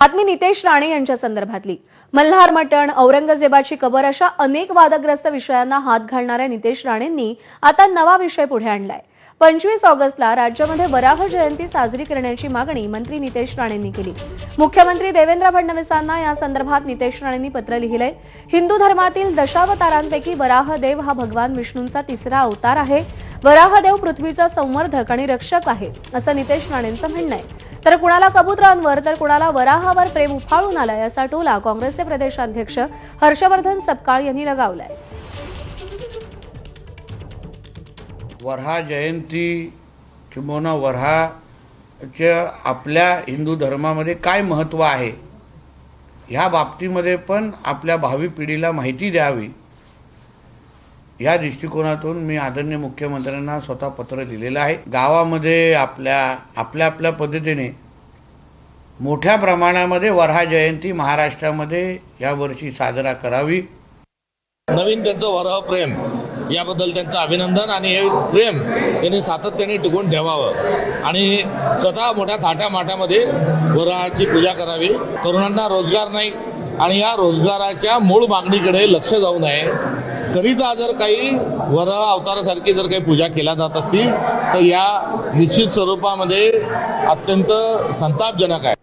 बातमी नितेश राणे यांच्या संदर्भातली. मल्हार मटण औरंगजेबाची कबर अशा अनेक वादग्रस्त विषयांना हात घालणाऱ्या नितेश राणेंनी आता नवा विषय पुढे आणलाय. पंचवीस ऑगस्टला राज्यामध्ये वराह जयंती साजरी करण्याची मागणी मंत्री नितेश राणेंनी केली. मुख्यमंत्री देवेंद्र फडणवीसांना या संदर्भात नितेश राणेंनी पत्र लिहिलंय. हिंदू धर्मातील दशावतारांपैकी वराहदेव हा भगवान विष्णूंचा तिसरा अवतार आहे. वराहदेव पृथ्वीचा संवर्धक आणि रक्षक आहे असं नितेश राणेंचं म्हणणं आहे. तर कुणाला कबुतरांवर तर कुणाला वराहावर प्रेम उफाळून आलाय असा टोला काँग्रेसचे प्रदेशाध्यक्ष हर्षवर्धन सपकाळ यांनी लगावलाय. वरहा जयंती किंबहुना वऱ्हाच्या आपल्या हिंदू धर्मामध्ये काय महत्त्व आहे? ह्या बाबतीमध्ये पण आपल्या भावी पिढीला माहिती द्यावी. या दृष्टिकोनातून मी आदरणीय मुख्यमंत्र्यांना स्वतः पत्र लिहिलेलं आहे. गावामध्ये आपल्या आपल्या आपल्या पद्धतीने मोठ्या प्रमाणामध्ये वऱ्हा जयंती महाराष्ट्रामध्ये यावर्षी साजरा करावी. नवीन त्यांचं वराह प्रेम याबद्दल त्यांचं अभिनंदन आणि हे प्रेम त्यांनी सातत्याने टिकून ठेवावं. आणि स्वतः मोठ्या थाट्या माठामध्ये वराहाची पूजा करावी. तरुणांना रोजगार नाही आणि या रोजगाराच्या मूळ मागणीकडे लक्ष जाऊ नये. करिता जर काही वर अवतारासारखी जर काही पूजा केल्या जात असतील तर या निश्चित स्वरूपामध्ये अत्यंत संतापजनक आहे.